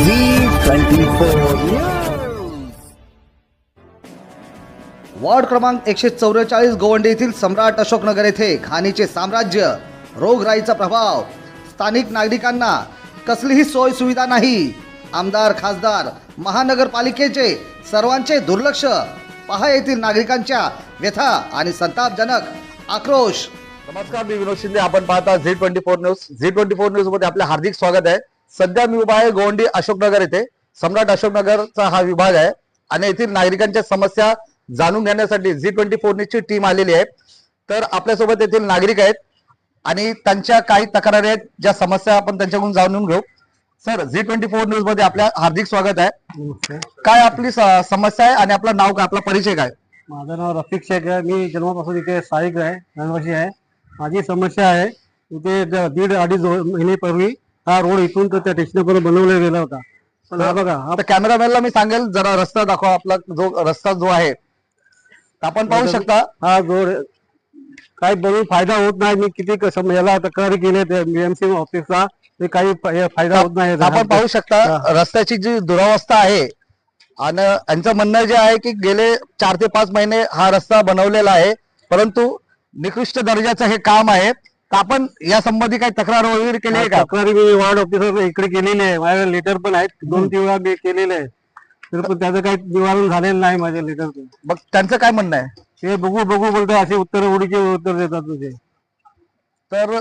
Zee twenty four ward क्रमांक एकशे चौवेचाळीस गोवंडी येथील सम्राट अशोकनगर येथे खाणीचे साम्राज्य रोगराईचा प्रभाव स्थानिक नागरिकांना कसलीही सोय सुविधा नाही. आमदार खासदार महानगरपालिकेचे सर्वांचे दुर्लक्ष पहा येथील नागरिकांच्या व्यथा आणि संतापजनक आक्रोश. नमस्कार मी विनोद शिंदे. आपण पाहता Zee twenty four news. Zee twenty four न्यूजमध्ये आपले हार्दिक स्वागत आहे. सध्या मी उभा आहे गोवंडी अशोकनगर येथे सम्राट अशोकनगरचा हा विभाग आहे. आणि येथील नागरिकांच्या समस्या जाणून घेण्यासाठी झी ट्वेंटी फोर न्यूजची टीम आलेली आहे. तर आपल्यासोबत येथील नागरिक आहेत. आणि त्यांच्या काही तक्रारी आहेत. ज्या समस्या आपण त्यांच्याकडून जाणून घेऊ. सर झी ट्वेंटी फोर न्यूजमध्ये आपल्या हार्दिक स्वागत आहे. काय आपली समस्या आहे आणि आपलं नाव काय? आपला परिचय काय? माझं नाव रफिक शेख आहे. मी जन्मापासून इथे स्थायिक आहे. रहिवासी आहे. माझी समस्या आहे. इथे दीड अडीच महिनेपूर्वी हा रोड इथून तर त्या स्टेशनपर्यंत बनवला गेला होता. पण हा बघा हा आता कॅमेरामॅनला मी सांगेल जरा रस्ता दाखवा आपला जो रस्ता जो आहे. आपण पाहू शकता. हा रोड काही बनवून फायदा होत नाही मी किती क- सम- याला तक्रारी केली बीएमसी ऑफिसला ते काही फायदा होत नाही आपण पाहू शकता रस्त्याची जी दुरावस्था आहे आणि यांचं म्हणणं जे आहे की गेले चार ते पाच महिने हा रस्ता बनवलेला आहे परंतु निकृष्ट दर्जाचं हे काम आहे. तर आपण या संबंधी काही तक्रार वगैरे केली आहे का? तक्रारी मी वार्ड ऑफिसर इकडे केलेली आहे. माझ्याकडे लेटर पण आहेत. दोन तीन वेळा मी केलेले आहे. तर पण त्याचं काही निवारण झालेलं नाही माझ्या लेटरचं मग त्यांचं काय म्हणणं आहे? ते बघू बघू बोलतो असे उत्तर उडीचे उत्तर देतात तुझे तर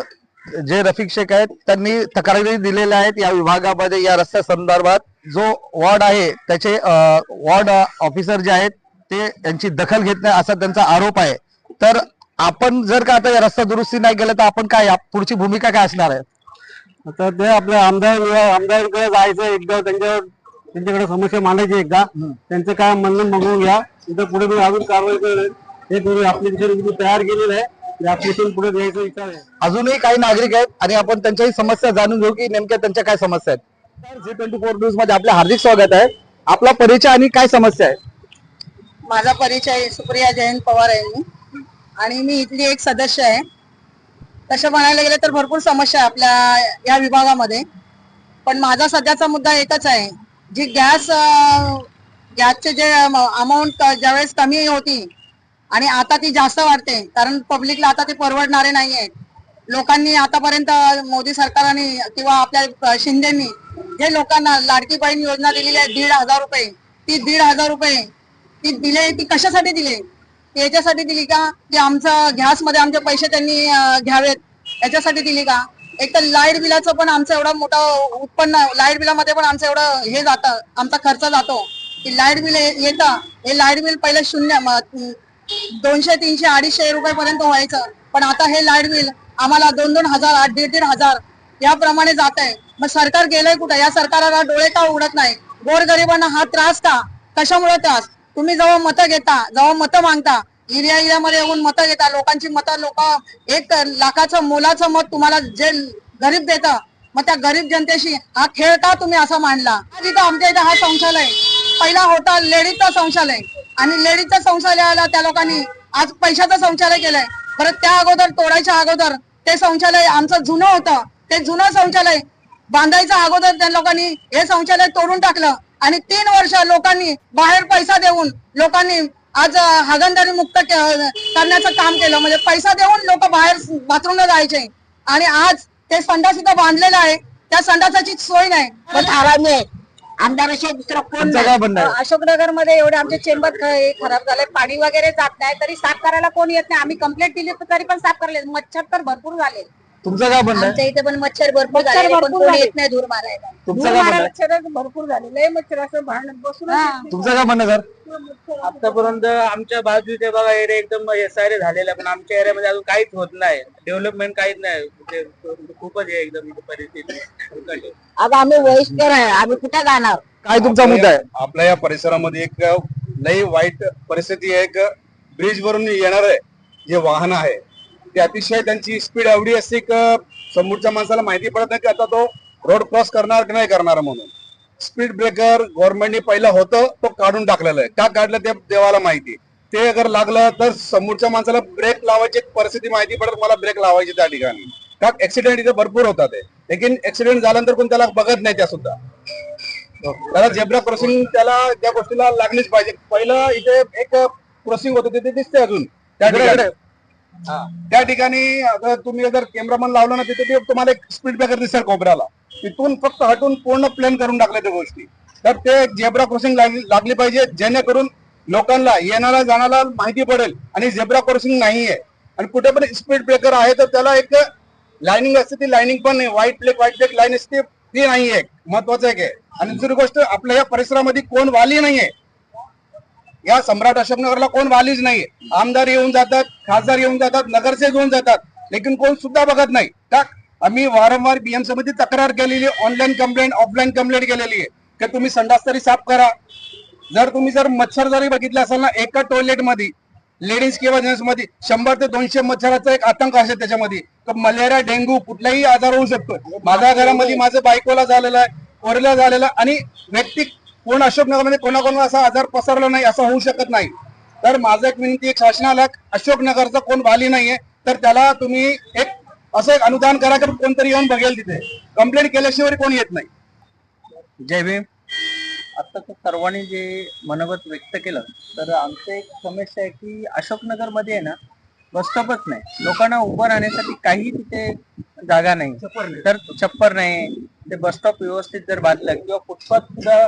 जे रफिक शेख आहेत त्यांनी तक्रारी दिलेल्या आहेत या विभागामध्ये या रस्त्या संदर्भात. जो वॉर्ड आहे त्याचे अं, वॉर्ड ऑफिसर जे आहेत ते यांची दखल घेत नाही असा त्यांचा आरोप आहे. तर आपण जर का आता रस्ता दुरुस्ती नाही केलं तर आपण काय पुढची भूमिका काय असणार आहे? आता ते आपल्या आमदार आमदारांकडे जायचं एकदा त्यांच्यावर त्यांच्याकडे समस्या मांडायची एकदा. त्यांचं काय म्हणणं बघून घ्या. तिथं पुढे मी अजून कारवाई करेल. हे करू ऍप्लिकेशन मी तयार केलेलं आहे. पुढे द्यायचं विचार आहे. अजूनही काही नागरिक आहेत आणि आपण त्यांच्याही समस्या जाणून घेऊ की नेमक्या त्यांच्या काय समस्या आहेत. जी ट्वेंटी फोर न्यूजमध्ये आपले हार्दिक स्वागत आहे. आपला परिचय आणि काय समस्या आहे? माझा परिचय सुप्रिया जयंत पवार आहे मी. आणि मी इथली एक सदस्य आहे. तसं म्हणायला गेलं तर भरपूर समस्या आहे आपल्या या विभागामध्ये. पण माझा सध्याचा मुद्दा एकच आहे. जी गॅस गॅसचे जे अमाऊंट ज्यावेळेस कमी होती आणि आता ती जास्त वाढते कारण पब्लिकला आता ते परवडणारे नाही आहेत लोकांनी आतापर्यंत मोदी सरकारने किंवा आपल्या शिंदेनी जे लोकांना लाडकी बहीण योजना दिलेली आहे दीड हजार रुपये ती दीड हजार रुपये ती दिले ती कशासाठी दिले? याच्यासाठी दिली का? की आमचा गॅसमध्ये आमचे पैसे त्यांनी घ्यावेत. याच्यासाठी दिली का? एक तर लाइट बिलाचं पण आमचं एवढं मोठं उत्पन्न लाइट बिलामध्ये पण आमचं एवढं हे जातं आमचा खर्च जातो. की लाइट बिल येतं. हे लाइट बिल पहिले शून्य दोनशे तीनशे अडीचशे रुपयापर्यंत व्हायचं. पण आता हे लाइट बिल आम्हाला दोन दोन हजार आठ दीड दीड हजार याप्रमाणे जात आहे मग सरकार गेलंय कुठं? या सरकाराला डोळे का उघडत नाही? गोरगरिबांना हा त्रास का? कशामुळे त्रास? तुम्ही जेव्हा मतं घेता जेव्हा मतं मागता एरिया एरियामध्ये येऊन मतं घेता लोकांची मतं लोक एक लाखाचं मोलाचं मत तुम्हाला जे गरीब देतं मग त्या गरीब जनतेशी हा खेळ का तुम्ही असा मांडला. आज इथं आमच्या इथं हा संशयालय पहिला होता लेडीजचा संशयालय. आणि लेडीजच्या संशयालयाला त्या लोकांनी आज पैशाचं शौचालय केलंय. परत त्या अगोदर तोडायच्या अगोदर ते शौचालय आमचं जुनं होतं. ते जुनं शौचालय बांधायच्या अगोदर त्या लोकांनी हे शौचालय तोडून टाकलं. आणि तीन वर्ष लोकांनी बाहेर पैसा देऊन लोकांनी आज हागणदारी मुक्त करण्याचं काम केलं. म्हणजे पैसा देऊन लोक बाहेर बाथरूमला जायचे. आणि आज ते संडास इथं बांधलेलं आहे. त्या संडासाची सोय नाही. पण आहे आमदाराशिवाय दुसरा कोण अशोकनगरमध्ये एवढे आमचे चेंबर खराब झाले. पाणी वगैरे जात नाही. तरी साफ करायला कोण येत नाही. आम्ही कंप्लेंट दिली तरी पण साफ करले मच्छर तर भरपूर झाले. तुमचं काय म्हणणं आहे? आमच्या इथे पण मच्छर भरपूर मच्छर झाले पण भरपूर कोण झाले. येत नाही धूर मारायला. तुमचं काय म्हणणं आहे? मच्छर भरपूर झाले लय मच्छर असं भांडत बसून तुमचं काय म्हणणं आहे, सर? आतापर्यंत आमच्या बाजूच्या बघा एरिया एकदम एसआयरे झालेला पण आमच्या एरियामध्ये अजून काहीच होत नाही. डेव्हलपमेंट काहीच नाही. ते खूपच आहे एकदम परिस्थिती. आता आम्ही वयस्कर आहे आम्ही कुठे जाणार? काय तुमचा मुद्दा आहे? आपल्या या परिसरामध्ये एक लई वाईट परिस्थिती आहे एक ब्रिज वरून येणार आहे जे वाहन आहे. ते अतिशय त्यांची स्पीड एवढी असते की समोरच्या माणसाला माहिती पडत नाही की आता तो रोड क्रॉस करणार की नाही करणार म्हणून. स्पीड ब्रेकर गव्हर्नमेंटने पहिलं होतं तो काढून टाकलेलं आहे. का काढलं ते देवाला माहिती. ते अगर लागलं तर समोरच्या माणसाला ब्रेक लावायची परिस्थिती माहिती पडत मला ब्रेक लावायची त्या ठिकाणी. का ऍक्सिडेंट इथे भरपूर होतात लेकिन ऍक्सिडेंट झाल्यानंतर कोण त्याला बघत नाही त्या सुद्धा त्याला झेब्रा क्रॉसिंग त्याला त्या गोष्टीला लागलीच पाहिजे. पहिलं इथे एक क्रॉसिंग होतं तिथे दिसते अजून. त्या ठिकाणी. त्या ठिकाणी तुम्ही जर कॅमेरामन लावला ना तिथे तुम्हाला एक स्पीड ब्रेकर दिसेल कोपऱ्याला तिथून फक्त हटून पूर्ण प्लेन करून टाकल्या त्या गोष्टी. तर ते झेब्रा क्रॉसिंग लागली पाहिजे जेणेकरून लोकांना येणारा जाणारा माहिती पडेल आणि झेब्रा क्रॉसिंग नाहीये. आणि कुठे पण स्पीड ब्रेकर आहे तर त्याला एक लाईनिंग असते ती लाईनिंग पण नाही. White plaque white plaque line असते ती नाहीये. महत्वाचं एक आहे. आणि दुसरी गोष्ट आपल्या या परिसरामध्ये कोण वाली नाहीये. या सम्राट अशोकनगरला कोण वालीच नाही आमदार येऊन जातात खासदार येऊन जातात नगरसेवक येऊन जातात. लेकिन कोण सुद्धा बघत नाही. का? आम्ही वारंवार बीएम समिती तक्रार केलेली ऑनलाईन कंप्लेंट ऑफलाईन कंप्लेंट केलेली आहे. की तुम्ही संडास तरी साफ करा. जर तुम्ही जर मच्छर जरी बघितला असाल ना एका टॉयलेटमध्ये लेडीज किंवा जेंट्समध्ये शंभर ते दोनशे मच्छराचा एक आतंक असेल त्याच्यामध्ये. तर मलेरिया डेंग्यू कुठलाही आजार होऊ शकतो. माझ्या घरामध्ये माझं बायकोला झालेलं आहे कोरेला झालेला आणि व्यक्ती कोण अशोकनगरमध्ये कोणाकोणा असा आजार पसरला नाही असं होऊ शकत नाही. तर माझं एक विनंती आहे शासनाला अशोकनगरचा कोण वाली नाहीये तर त्याला तुम्ही एक असं एक अनुदान करा की कोणतरी येऊन बघेल तिथे. कंप्लेंट केल्याशिवाय कोण येत नाही. जय भीम. आता तर सर्वांनी जे मनोगत व्यक्त केलं तर आमचं एक समस्या आहे की अशोकनगरमध्ये आहे ना बस स्टॉपच नाही. लोकांना उभं राहण्यासाठी काही तिथे जागा नाही. तर छप्पर नाही. ते बस स्टॉप व्यवस्थित जर बांधलं किंवा फुटपाथ सुद्धा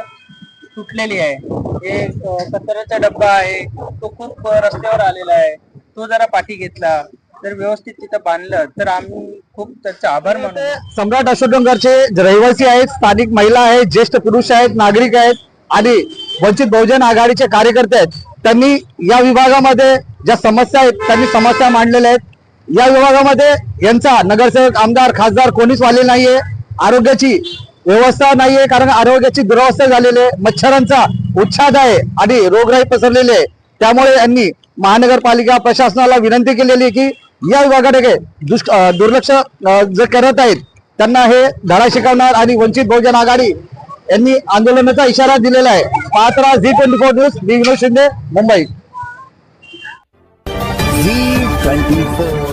तुटलेली आहे. एक अं, कचऱ्याचा डब्बा आहे. तो खूप रस्त्यावर आलेला आहे. तो जरा पाठी घेतला. जर व्यवस्थित तिथं बांधलं तर आम्ही खूप त्याचा आभार मानू. सम्राट अशोकनगरचे रहिवासी आहेत स्थानिक महिला आहेत ज्येष्ठ पुरुष आहेत नागरिक आहेत आणि वंचित बहुजन आघाडीचे कार्यकर्ते आहेत त्यांनी या विभागामध्ये ज्या समस्या आहेत त्यांनी समस्या मांडलेल्या आहेत. या विभागामध्ये यांचा नगरसेवक आमदार खासदार कोणीच वाले नाहीये. आरोग्याची व्यवस्था नाहीये कारण आरोग्याची दुरावस्था झालेली आहे. मच्छरांचा उच्छाद आहे आणि रोगराई पसरलेली आहे. त्यामुळे यांनी महानगरपालिका प्रशासनाला विनंती केलेली आहे की या विभागाकडे दुष्क दुर्लक्ष जर जे करत आहेत त्यांना हे धडा शिकवणार आणि वंचित बहुजन आघाडी यांनी आंदोलनाचा इशारा दिलेला आहे. पाच Raj Zee twenty four news मी Vinod Shinde Mumbai. Zee twenty four.